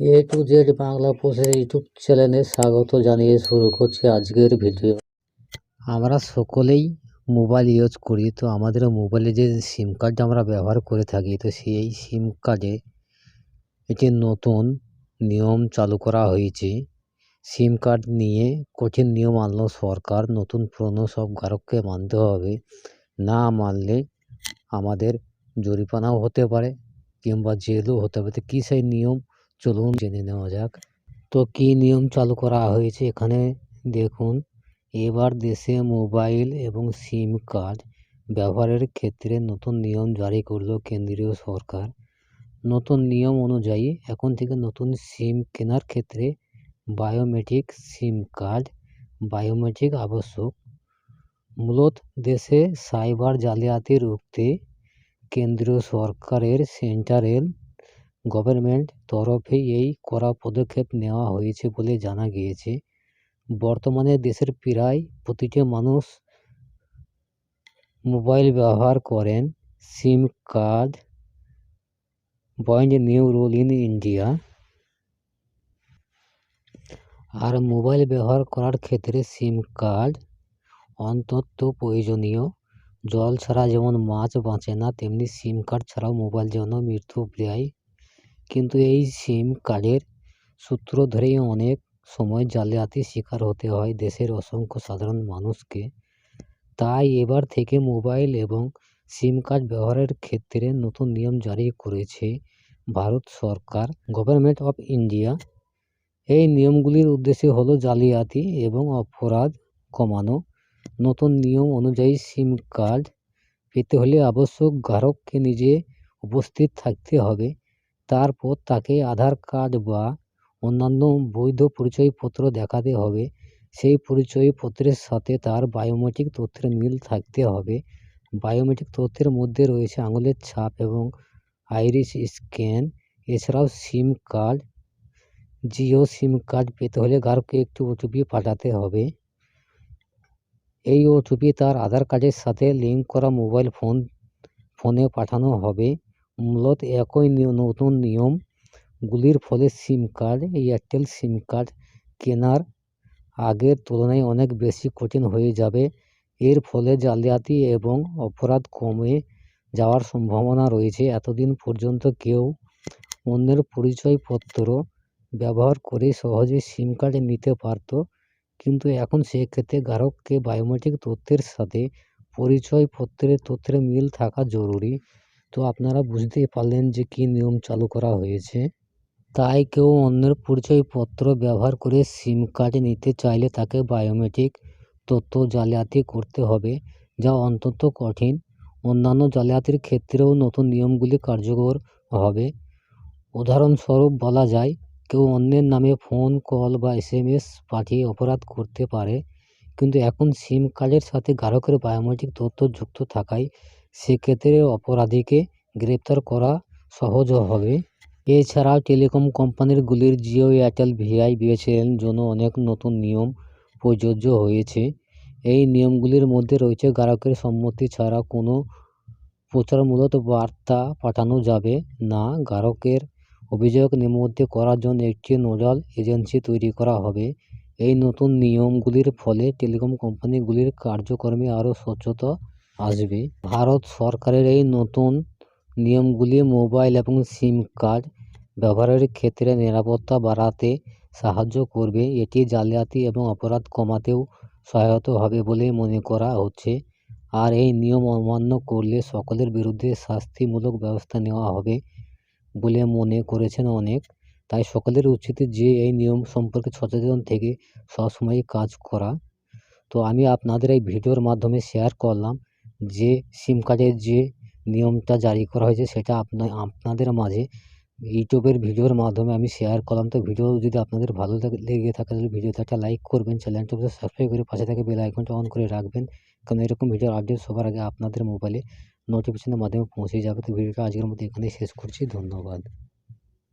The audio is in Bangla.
এ টু জেড বাংলা পোস্টের ইউটিউব চ্যানেলে স্বাগত জানিয়ে শুরু করছি আজকের ভিডিও। আমরা সকলেই মোবাইল ইউজ করি, তো আমাদের মোবাইলে যে সিম কার্ডটা আমরা ব্যবহার করে থাকি, তো সেই সিম কার্ডে একটি নতুন নিয়ম চালু করা হয়েছে। সিম কার্ড নিয়ে কঠিন নিয়ম আনলো সরকার, নতুন পুরনো সব গ্রাহককে মানতে হবে। না মানলে আমাদের জরিমানাও হতে পারে কিংবা জেলও হতে পারে। তো কী সেই নিয়ম? চলুন জেনে নেওয়া যাক। তো কী নিয়ম চালু করা হয়েছে এখানে? দেখুন, এবার দেশে মোবাইল এবং সিম কার্ড ব্যবহারের ক্ষেত্রে নতুন নিয়ম জারি করল কেন্দ্রীয় সরকার। নতুন নিয়ম অনুযায়ী এখন থেকে নতুন সিম কেনার ক্ষেত্রে বায়োমেট্রিক সিম কার্ড, বায়োমেট্রিক আবশ্যক। মূলত দেশে সাইবার জালিয়াতি রুখতে কেন্দ্রীয় সরকারের সেন্ট্রাল গভর্নমেন্ট তরফে এই কড়া পদক্ষেপ নেওয়া হয়েছে বলে জানা গিয়েছে। বর্তমানে দেশের প্রায় প্রতিটি মানুষ মোবাইল ব্যবহার করেন। SIM card, point new rule in India R mobile ব্যবহার করার ক্ষেত্রে সিম কার্ড অন্তত প্রয়োজনীয়। জল ছাড়া যেমন মাছ বাঁচে না, তেমনি সিম কার্ড ছাড়াও মোবাইল যেন মৃত্যু দেয় কিন্তু এই সিম কার্ডের সূত্র ধরেই অনেক সময় জালিয়াতির শিকার হতে হয় দেশের অসংখ্য সাধারণ মানুষকে। তাই এবার থেকে মোবাইল এবং সিম কার্ড ব্যবহারের ক্ষেত্রে নতুন নিয়ম জারি করেছে ভারত সরকার গভর্নমেন্ট অফ ইন্ডিয়া এই নিয়মগুলির উদ্দেশ্য হলো জালিয়াতি এবং অপরাধ কমানো। নতুন নিয়ম অনুযায়ী সিম কার্ড পেতে হলে আবশ্যক গ্রাহককে নিজে উপস্থিত থাকতে হবে। তারপর তাকে আধার কার্ড বা অন্যান্য বৈধ পরিচয়পত্র দেখাতে হবে। সেই পরিচয়পত্রের সাথে তার বায়োমেট্রিক তথ্যের মিল থাকতে হবে। বায়োমেট্রিক তথ্যের মধ্যে রয়েছে আঙুলের ছাপ এবং আইরিস স্ক্যান এছাড়াও SIM card Jio SIM card পেতে হলে গ্রাহককে একটি ওটিপি পাঠাতে হবে। এই ওটিপি তার আধার কার্ডের সাথে লিঙ্ক করা মোবাইল ফোন ফোনে পাঠানো হবে। মূলত একই নতুন নিয়মগুলির ফলে SIM card Airtel SIM card কেনার আগের তুলনায় অনেক বেশি কঠিন হয়ে যাবে। এর ফলে জালিয়াতি এবং অপরাধ কমে যাওয়ার সম্ভাবনা রয়েছে। এতদিন পর্যন্ত কেউ অন্যের পরিচয়পত্র ব্যবহার করে সহজে সিম কার্ড নিতে পারত, কিন্তু এখন সেক্ষেত্রে গ্রাহককে বায়োমেট্রিক তথ্যের সাথে পরিচয়পত্রের তথ্যের মিল থাকা জরুরি। তো আপনারা বুঝতেই পারলেন যে কী নিয়ম চালু করা হয়েছে। তাই কেউ অন্যের পরিচয়পত্র ব্যবহার করে সিম কার্ড নিতে চাইলে তাকে বায়োমেট্রিক তথ্য জালিয়াতি করতে হবে, যা অন্তত কঠিন। অন্যান্য জালিয়াতির ক্ষেত্রেও নতুন নিয়মগুলি কার্যকর হবে। উদাহরণস্বরূপ বলা যায়, কেউ অন্যের নামে ফোন কল বা এসএমএস পাঠিয়ে অপরাধ করতে পারে, কিন্তু এখন সিম কার্ডের সাথে গ্রাহকের বায়োমেট্রিক তথ্য যুক্ত থাকায় সেক্ষেত্রে অপরাধীকে গ্রেপ্তার করা সহজ হবে। এছাড়াও টেলিকম কোম্পানিগুলির জিও এয়ারটেল ভিআই বিএসএন জন্য অনেক নতুন নিয়ম প্রযোজ্য হয়েছে। এই নিয়মগুলির মধ্যে রয়েছে গ্রাহকের সম্মতি ছাড়া কোনো প্রচারমূলক বার্তা পাঠানো যাবে না। গ্রাহকের অভিযোগ নিবদ্ধ করার জন্য একটি নোডাল এজেন্সি তৈরি করা হবে। এই নতুন নিয়মগুলির ফলে টেলিকম কোম্পানিগুলির কার্যক্রমে আরও স্বচ্ছতা আসবে। ভারত সরকারের এই নতুন নিয়মগুলি মোবাইল এবং সিম কার্ড ব্যবহারের ক্ষেত্রে নিরাপত্তা বাড়াতে সাহায্য করবে। এটি জালিয়াতি এবং অপরাধ কমাতেও সহায়তা হবে বলে মনে করা হচ্ছে। আর এই নিয়ম অমান্য করলে সকলের বিরুদ্ধে শাস্তিমূলক ব্যবস্থা নেওয়া হবে বলে মনে করেছেন অনেক। তাই সকলের উচিত যে এই নিয়ম সম্পর্কে সচেতন থেকে সবসময় কাজ করা। তো আমি আপনাদের এই ভিডিওর মাধ্যমে শেয়ার করলাম। যে সিম কার্ডের যে নিয়মটা জারি করা হয়েছে সেটা আপনা, আপনাদের মাঝে ইউটিউবের ভিডিওর মাধ্যমে আমি শেয়ার করলাম। তো ভিডিও যদি আপনাদের ভালো লেগে থাকে তাহলে ভিডিওতে একটা লাইক করবেন চ্যানেলটা সাবস্ক্রাইব করে পাশে থেকে বেল আইকনটা অন করে রাখবেন। কারণ এরকম ভিডিওর আপডেট সবার আগে আপনাদের মোবাইলে নোটিফিকেশনের মাধ্যমে পৌঁছে যাবে। তো ভিডিওটা আজকের মধ্যে এখানেই শেষ করছি। ধন্যবাদ।